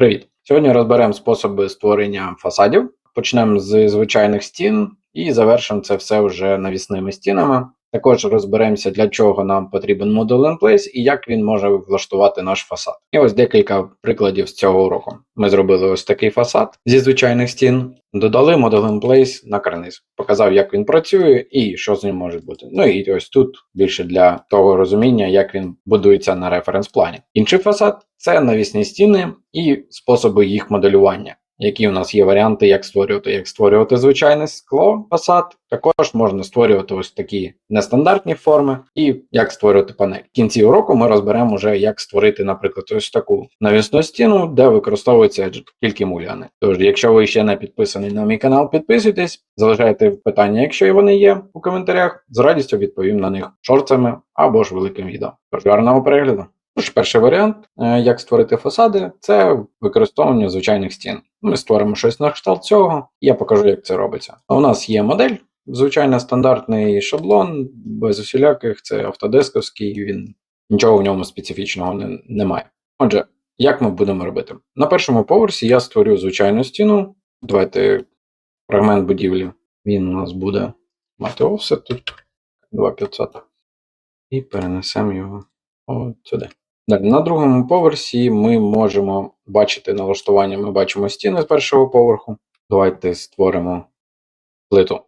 Привіт! Сьогодні розберемо способи створення фасадів. Почнемо з звичайних стін і завершимо це все вже навісними стінами. Також розберемося, для чого нам потрібен Model in і як він може влаштувати наш фасад. І ось декілька прикладів з цього уроку. Ми зробили ось такий фасад зі звичайних стін, додали Model in на карниз, показав, як він працює і що з ним може бути. Ну і ось тут більше для того розуміння, як він будується на референс-плані. Інший фасад це навісні стіни і способи їх моделювання. Які у нас є варіанти, як створювати, як створювати звичайне скло фасад. Також можна створювати ось такі нестандартні форми, і як створювати панель. В кінці уроку ми розберемо вже, як створити, наприклад, ось таку навісну стіну, де використовуються тільки муляни. Тож, якщо ви ще не підписані на мій канал, підписуйтесь, залишайте питання, якщо вони є у коментарях. З радістю відповім на них шорцами або ж великим відео. Тож гарного перегляду! Тож, перший варіант, е, як створити фасади, це використовування звичайних стін. Ми створимо щось на кшталт цього, я покажу, як це робиться. У нас є модель, звичайно, стандартний шаблон, без усіляких, це автодесковський, він нічого в ньому специфічного не, немає. Отже, як ми будемо робити? На першому поверсі я створю звичайну стіну. Давайте фрагмент будівлі. Він у нас буде мати офсет тут 2500. І перенесемо його от сюди. Далі, на другому поверсі ми можемо бачити налаштування, ми бачимо стіни з першого поверху. Давайте створимо плиту.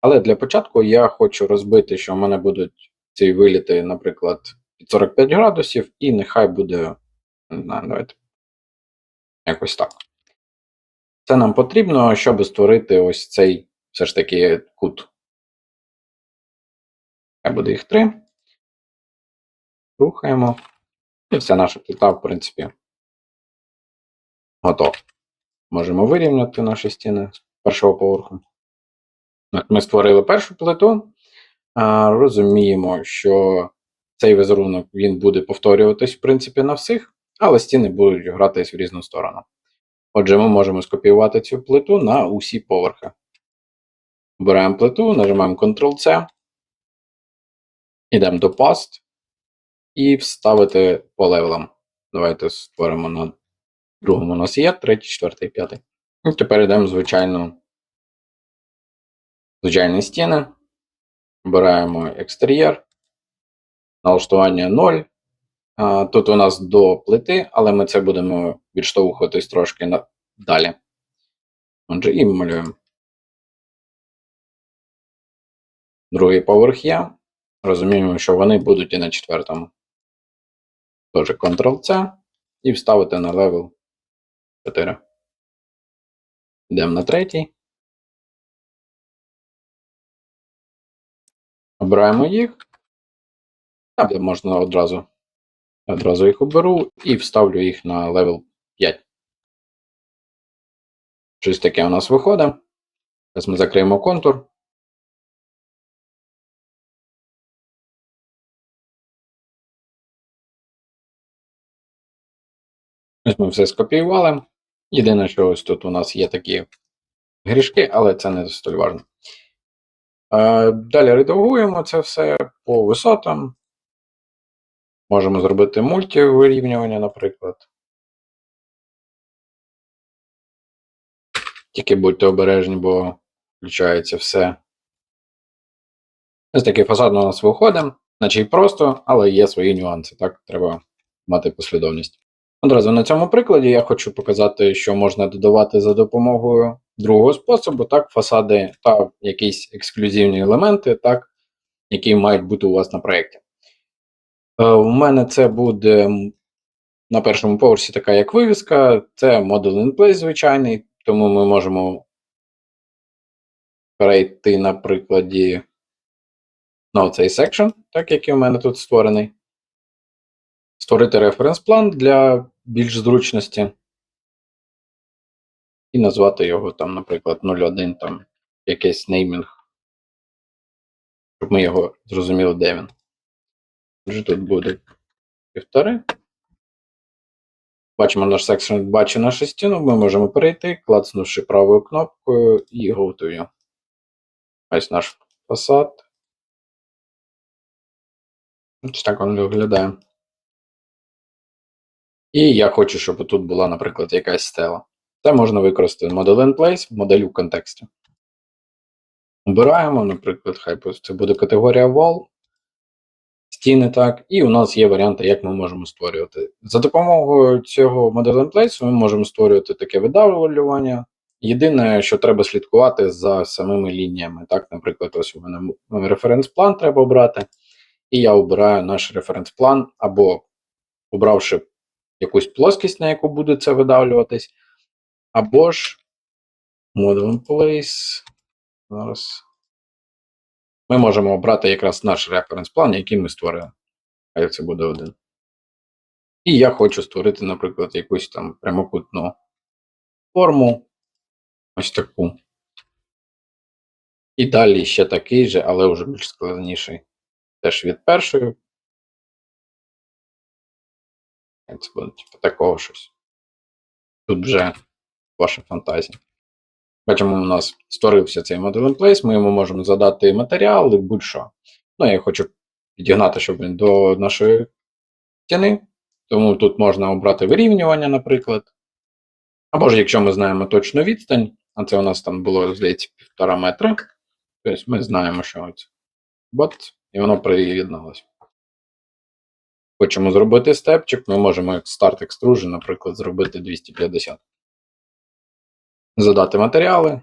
Але для початку я хочу розбити, що в мене будуть ці виліти, наприклад, під 45 градусів, і нехай буде. Не знаю, давайте. Якось так. Це нам потрібно, щоб створити ось цей все ж таки кут. Хай буде їх три. Рухаємо. І вся наша плита, в принципі, готова. Можемо вирівняти наші стіни з першого поверху. Ми створили першу плиту. Розуміємо, що цей візерунок він буде повторюватись, в принципі, на всіх, але стіни будуть гратись в різну сторону. Отже, ми можемо скопіювати цю плиту на усі поверхи. Обираємо плиту, нажимаємо Ctrl-C, йдемо до Past і вставити по левелам. Давайте створимо на другому у нас є, третій, четвертий, п'ятий. І тепер йдемо в звичайну звичайні стіни. Обираємо екстер'єр, налаштування 0. Тут у нас до плити, але ми це будемо відштовхуватись трошки далі. Отже, і малюємо. Другий поверх є. Розуміємо, що вони будуть і на четвертому. Тож Ctrl-C і вставити на левел 4. Йдемо на третій. Обираємо їх. Або можна одразу одразу їх оберу і вставлю їх на левел 5. Щось таке у нас виходить. Зараз ми закриємо контур. Ось ми все скопіювали. Єдине, що ось тут у нас є такі грішки, але це не столь важливо. Далі редагуємо це все по висотам. Можемо зробити мультивирівнювання, наприклад. Тільки будьте обережні, бо включається все. Ось такий фасад у нас виходить, наче й просто, але є свої нюанси. Так, треба мати послідовність. Одразу на цьому прикладі я хочу показати, що можна додавати за допомогою другого способу, так, фасади та якісь ексклюзивні елементи, так, які мають бути у вас на проєкті. Е, у мене це буде на першому поверсі така як вивіска, це Model in Place звичайний, тому ми можемо перейти на прикладі на цей section, так який у мене тут створений. Створити референс-план для більш зручності. І назвати його там, наприклад, 01 там якийсь неймінг. Щоб ми його зрозуміли, де він. Отже, тут буде півтори. Бачимо наш секшн, бачить нашу стіну, ми можемо перейти, клацнувши правою кнопкою і готую. Ось наш фасад. Ось так він виглядає. І я хочу, щоб тут була, наприклад, якась стела. Це можна використати Model in Place, модель у контексті. Обираємо, наприклад, хай це буде категорія Wall, стіни, так, і у нас є варіанти, як ми можемо створювати. За допомогою цього Model in Place ми можемо створювати таке видавлювання. Єдине, що треба слідкувати за самими лініями. Так, наприклад, ось у мене референс-план треба обрати, і я обираю наш референс-план, або обравши якусь плоскість, на яку буде це видавлюватись, або ж Model Place. Зараз. Ми можемо обрати якраз наш референс-план, який ми створили. А як це буде один. І я хочу створити, наприклад, якусь там прямокутну форму. Ось таку. І далі ще такий же, але вже більш складніший. Теж від першої. Це буде типу такого щось. Тут вже ваша фантазія. Бачимо, у нас створився цей in Place, ми йому можемо задати матеріал і будь-що. Ну, я хочу підігнати, щоб він до нашої стіни. Тому тут можна обрати вирівнювання, наприклад. Або ж, якщо ми знаємо точну відстань, а це у нас там було, здається, півтора метра. Тобто ми знаємо, що це бот, і воно приєдналося. Хочемо зробити степчик, ми можемо як Start Extrusion, наприклад, зробити 250. Задати матеріали.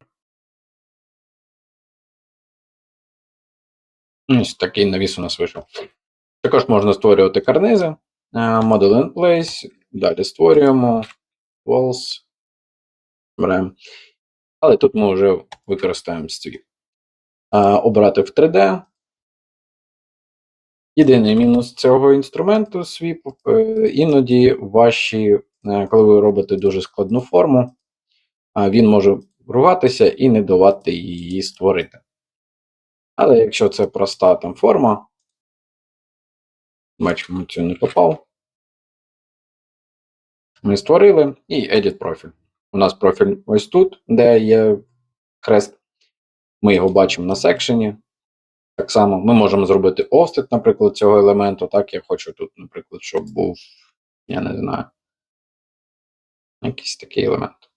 Ось такий навіс у нас вийшов. Також можна створювати карнизи. Е, Model in place. Далі створюємо. Walls. Беремо. Але тут ми вже використаємо свій. Обрати в 3D. Єдиний мінус цього інструменту свіп, е, іноді ваші, е, коли ви робите дуже складну форму, він може ругатися і не давати її створити. Але якщо це проста там форма, бачимо, цю не попав. Ми створили і Edit профіль. У нас профіль ось тут, де є хрест. Ми його бачимо на секшені. Так само ми можемо зробити offset, наприклад, цього елементу. Так, я хочу тут, наприклад, щоб був, я не знаю, якийсь такий елемент.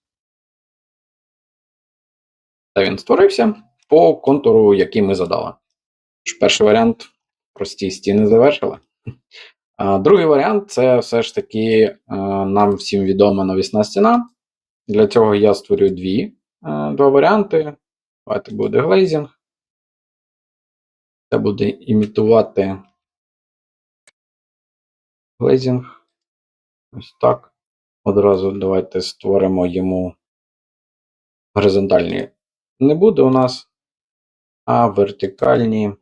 Та він створився по контуру, який ми задали. Перший варіант прості стіни завершили. А Другий варіант це все ж таки нам всім відома навісна стіна. Для цього я створю дві, два варіанти. Давайте буде глейзінг. Це буде імітувати глейзінг. Ось так. Одразу давайте створимо йому горизонтальні. Не буде у нас, а вертикальні.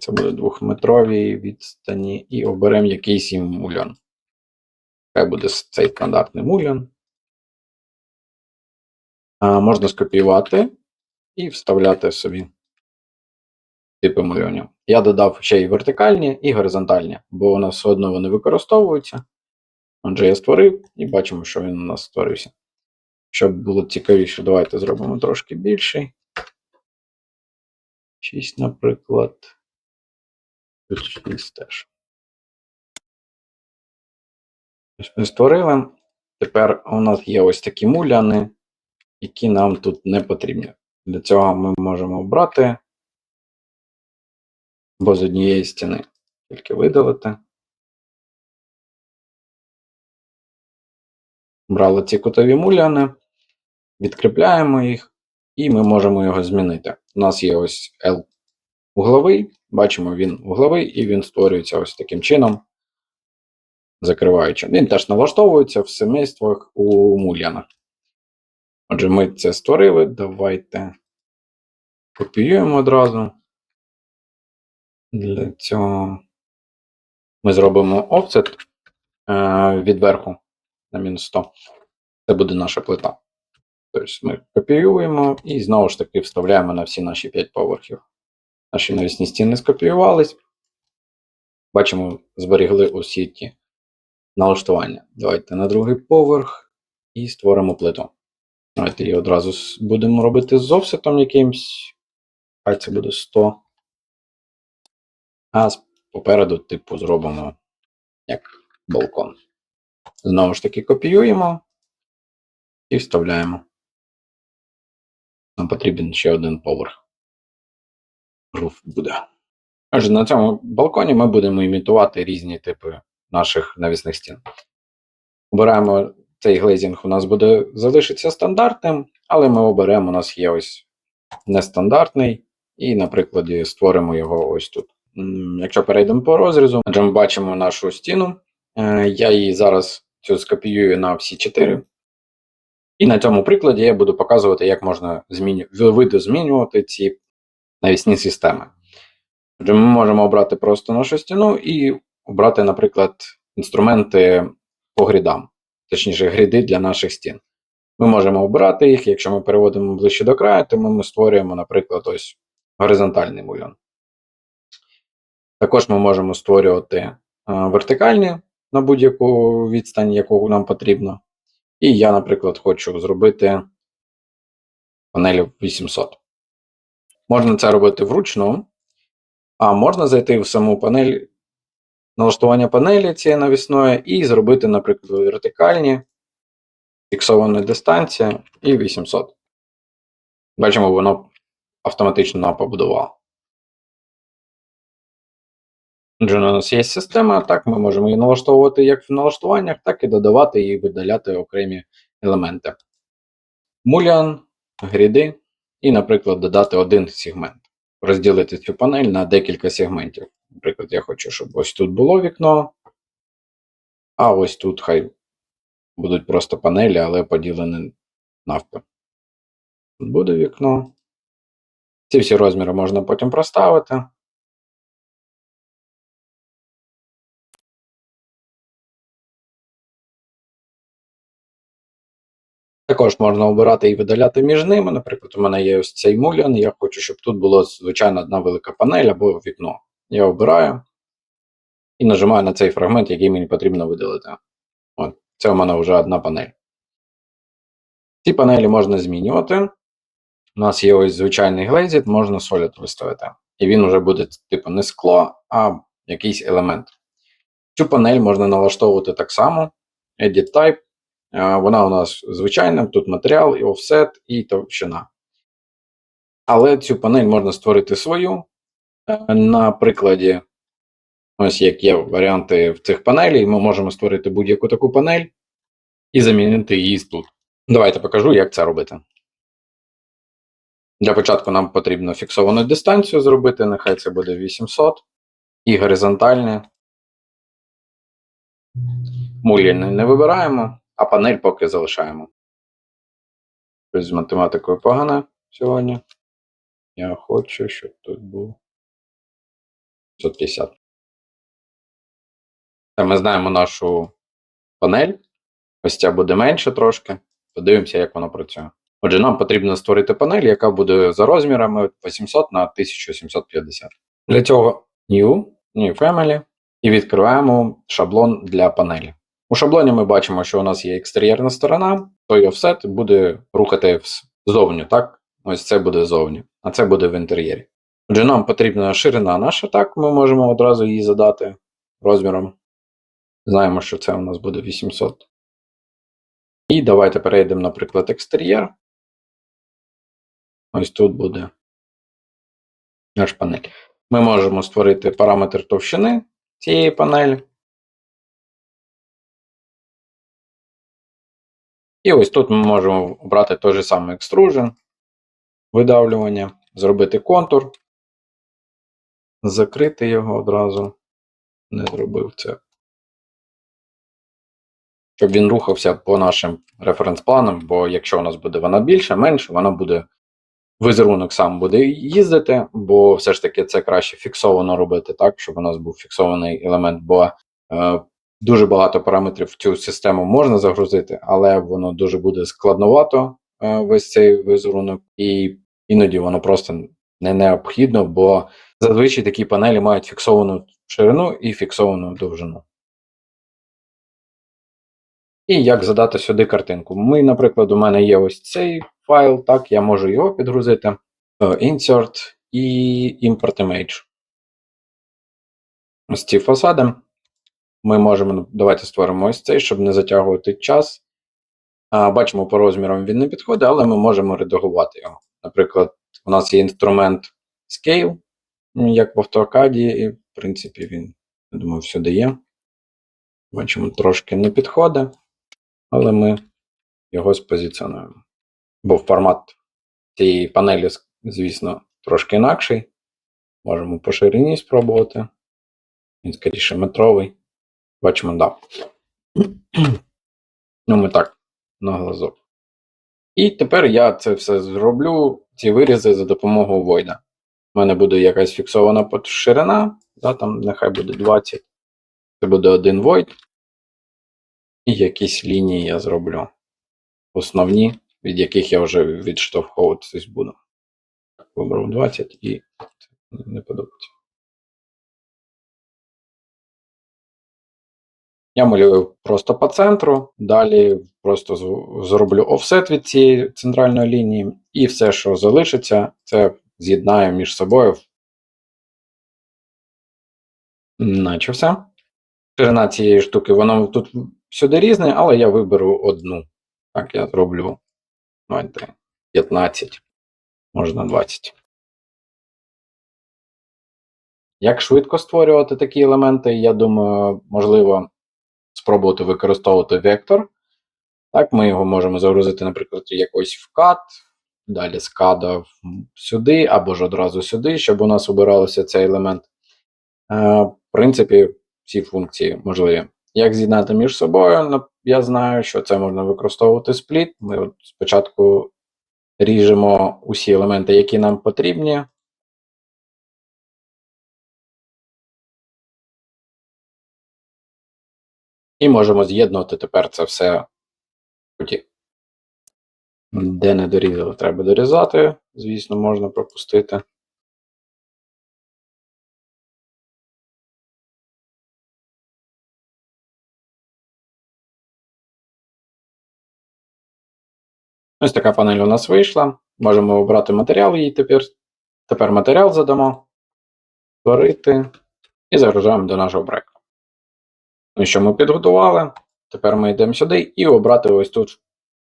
Це буде двохметрові відстані і оберемо якийсь їм мульон. Хай буде цей стандартний мульон. Можна скопіювати і вставляти собі типи мульонів. Я додав ще й вертикальні, і горизонтальні, бо у нас все одно вони використовуються. Отже, я створив і бачимо, що він у нас створився. Щоб було цікавіше, давайте зробимо трошки більший. 6, наприклад. Тут 6 теж. Ось Ми створили. Тепер у нас є ось такі муляни, які нам тут не потрібні. Для цього ми можемо обрати або з однієї стіни. Тільки видалити. Брали ці кутові муляни, відкріпляємо їх, і ми можемо його змінити. У нас є ось L угловий, бачимо, він угловий, і він створюється ось таким чином, закриваючи. Він теж налаштовується в семействах у мулянах. Отже, ми це створили. Давайте копіюємо одразу. Для цього ми зробимо офсет е, від верху на мінус 100. Це буде наша плита. Тобто ми копіюємо і знову ж таки вставляємо на всі наші 5 поверхів. Наші навісні стіни скопіювались. Бачимо, зберігли усі ті налаштування. Давайте на другий поверх і створимо плиту. Давайте її одразу будемо робити з офсетом якимсь. Хай це буде 100. А попереду, типу, зробимо як балкон. Знову ж таки, копіюємо і вставляємо. Нам потрібен ще один поверх. Руф буде. Отже, на цьому балконі ми будемо імітувати різні типи наших навісних стін. Обираємо цей глейзінг, у нас буде залишиться стандартним, але ми оберемо, у нас є ось нестандартний, і, на прикладі, створимо його ось тут. Якщо перейдемо по розрізу, отже, ми бачимо нашу стіну. Е, Я її зараз цю скопіюю на всі чотири. І на цьому прикладі я буду показувати, як можна зміню... видозмінювати ці навісні системи. Отже, ми можемо обрати просто нашу стіну і обрати, наприклад, інструменти по грідам, точніше, гріди для наших стін. Ми можемо обирати їх, якщо ми переводимо ближче до краю, то ми створюємо, наприклад, ось горизонтальний бульон. Також ми можемо створювати е, вертикальні на будь-яку відстань, яку нам потрібно. І я, наприклад, хочу зробити панелі 800. Можна це робити вручну, а можна зайти в саму панель, налаштування панелі цієї навісної і зробити, наприклад, вертикальні, фіксована дистанція і 800. Бачимо, воно автоматично побудувало. Отже, у нас є система, так ми можемо її налаштовувати як в налаштуваннях, так і додавати і видаляти окремі елементи. Мулян, гріди, і, наприклад, додати один сегмент. Розділити цю панель на декілька сегментів. Наприклад, я хочу, щоб ось тут було вікно, а ось тут хай будуть просто панелі, але поділені навпіл. Тут буде вікно. Ці всі розміри можна потім проставити. Також можна обирати і видаляти між ними. Наприклад, у мене є ось цей мулян, я хочу, щоб тут була звичайно одна велика панель або вікно. Я обираю і нажимаю на цей фрагмент, який мені потрібно видалити. От, це у мене вже одна панель. Ці панелі можна змінювати. У нас є ось звичайний глейзит, можна солід виставити. І він вже буде, типу, не скло, а якийсь елемент. Цю панель можна налаштовувати так само. Edit Type. Е, Вона у нас звичайна, тут матеріал, і офсет, і товщина. Але цю панель можна створити свою. Е, На прикладі, ось як є варіанти в цих панелей, ми можемо створити будь-яку таку панель і замінити її тут. Давайте покажу, як це робити. Для початку нам потрібно фіксовану дистанцію зробити, нехай це буде 800. І горизонтальне. Муліни не вибираємо, а панель поки залишаємо. Щось з математикою погано сьогодні. Я хочу, щоб тут був 550. Та ми знаємо нашу панель. Ось ця буде менше трошки. Подивимося, як воно працює. Отже, нам потрібно створити панель, яка буде за розмірами 800 на 1750. Для цього New, New Family і відкриваємо шаблон для панелі. У шаблоні ми бачимо, що у нас є екстер'єрна сторона, той офсет буде рухати ззовню, так? Ось це буде ззовні, а це буде в інтер'єрі. Отже, нам потрібна ширина наша, так, ми можемо одразу її задати розміром. Знаємо, що це у нас буде 800. І давайте перейдемо, наприклад, екстер'єр. Ось тут буде наш панель. Ми можемо створити параметр товщини цієї панелі. І ось тут ми можемо обрати той же самий extrusion, видавлювання, зробити контур, закрити його одразу. Не зробив це. Щоб він рухався по нашим референс-планам, бо якщо у нас буде вона більше, менше, вона буде візерунок сам буде їздити, бо все ж таки це краще фіксовано робити, так, щоб у нас був фіксований елемент, бо е, дуже багато параметрів в цю систему можна загрузити, але воно дуже буде складновато е, весь цей візерунок, і іноді воно просто не необхідно, бо зазвичай такі панелі мають фіксовану ширину і фіксовану довжину. І як задати сюди картинку? Ми, наприклад, у мене є ось цей файл, так, я можу його підгрузити. Е, Insert і Import Image. Ось ці фасади. Ми можемо, ну, давайте створимо ось цей, щоб не затягувати час. А, Бачимо, по розмірам він не підходить, але ми можемо редагувати його. Наприклад, у нас є інструмент Scale, як в автоакаді, і, в принципі, він, я думаю, всюди є. Бачимо, трошки не підходить, але ми його спозиціонуємо. Бо формат цієї панелі, звісно, трошки інакший. Можемо по ширині спробувати. Він скоріше метровий. Бачимо, да. Ну, ми так, на глазок. І тепер я це все зроблю, ці вирізи за допомогою Void. У мене буде якась фіксована ширина, да, там нехай буде 20. Це буде один Void. І якісь лінії я зроблю. Основні, від яких я вже відштовховуватись буду. Вибрав 20 і не подобається. Я малюю просто по центру, далі просто зроблю офсет від цієї центральної лінії, і все, що залишиться, це з'єднаю між собою. Наче все. Ширина цієї штуки, воно тут всюди різне, але я виберу одну. Так, я зроблю 15, можна 20. Як швидко створювати такі елементи, я думаю, можливо спробувати використовувати вектор. Так, ми його можемо загрузити, наприклад, якось в CAD, далі з CAD сюди, або ж одразу сюди, щоб у нас обирався цей елемент. Е, В принципі, всі функції можливі. Як з'єднати між собою? Ну, Я знаю, що це можна використовувати спліт. Ми от спочатку ріжемо усі елементи, які нам потрібні. І можемо з'єднувати тепер це все куті. Де не дорізали, треба дорізати. Звісно, можна пропустити. Ось така панель у нас вийшла. Можемо обрати матеріал її тепер. Тепер матеріал задамо, створити і загружаємо до нашого проекту. Ну що ми підготували. Тепер ми йдемо сюди і обрати ось тут в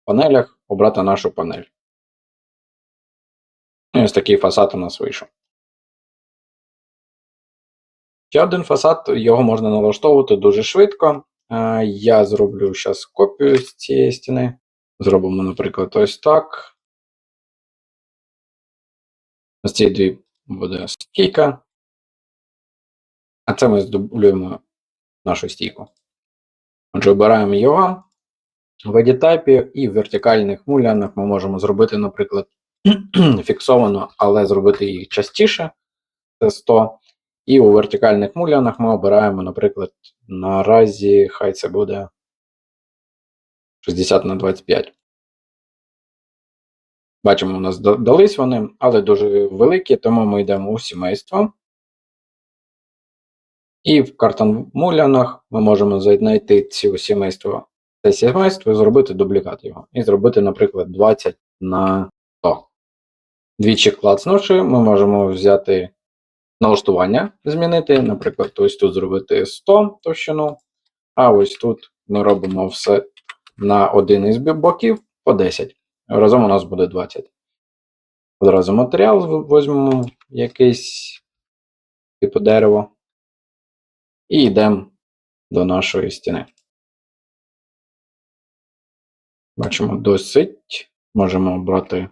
панелях, обрати нашу панель. І ось такий фасад у нас вийшов. Ще один фасад, його можна налаштовувати дуже швидко. Я зроблю зараз копію з цієї стіни. Зробимо, наприклад, ось так. Ось ці дві буде стійка. А це ми здублюємо нашу стійку. Отже, обираємо його. В edit і в вертикальних мулянах ми можемо зробити, наприклад, фіксовано, але зробити їх частіше. Це 100. І у вертикальних мулянах ми обираємо, наприклад, наразі хай це буде 60 на 25. Бачимо, у нас дались вони, але дуже великі, тому ми йдемо у сімейство. І в картон-мулянах ми можемо знайти ці сімейство, це сімейство і зробити дублікат його. І зробити, наприклад, 20 на 100. Двічі клацнувши, ми можемо взяти налаштування, змінити. Наприклад, ось тут зробити 100 товщину, а ось тут ми робимо все на один із боків по 10. Разом у нас буде 20. Одразу матеріал візьмемо якийсь типу дерево. І йдемо до нашої стіни. Бачимо досить. Можемо обрати,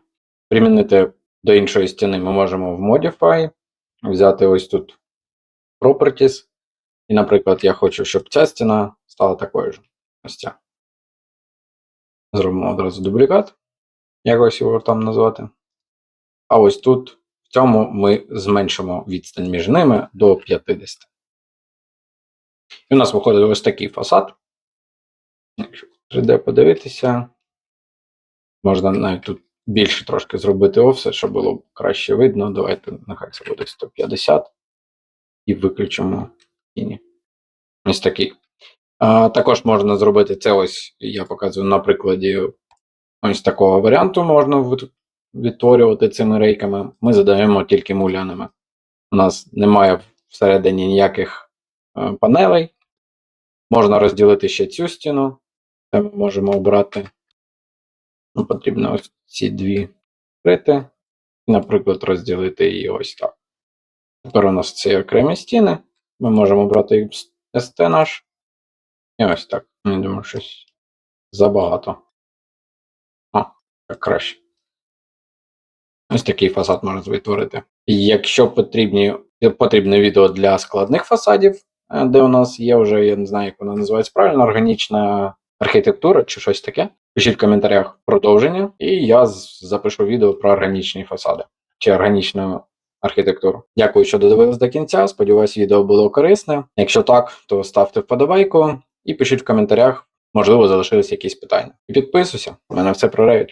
примінити до іншої стіни. Ми можемо в Modify взяти ось тут Properties. І, наприклад, я хочу, щоб ця стіна стала такою ж. Ось ця. Зробимо одразу дублікат. Якось його там назвати. А ось тут, в цьому, ми зменшимо відстань між ними до 50. І у нас виходить ось такий фасад. Якщо 3D подивитися, можна навіть тут більше трошки зробити офсет, щоб було краще видно. Давайте, нехай це буде 150. І виключимо тіні. Ось такий. А, також можна зробити це ось, я показую на прикладі ось такого варіанту можна відтворювати цими рейками. Ми задаємо тільки мулянами. У нас немає всередині ніяких панелей. Можна розділити ще цю стіну. Це ми можемо обрати. Ну, потрібно ось ці дві крити. Наприклад, розділити її ось так. Тепер у нас ці окремі стіни. Ми можемо брати ST наш. І ось так. Я думаю, щось забагато. А, так краще. Ось такий фасад можна витворити. Якщо потрібні, потрібне відео для складних фасадів, е, де у нас є вже, я не знаю, як вона називається правильно, органічна архітектура чи щось таке, пишіть в коментарях продовження, і я запишу відео про органічні фасади чи органічну архітектуру. Дякую, що додивились до кінця. Сподіваюсь, відео було корисне. Якщо так, то ставте вподобайку і пишіть в коментарях, можливо, залишились якісь питання. І підписуйся, мене все про Revit.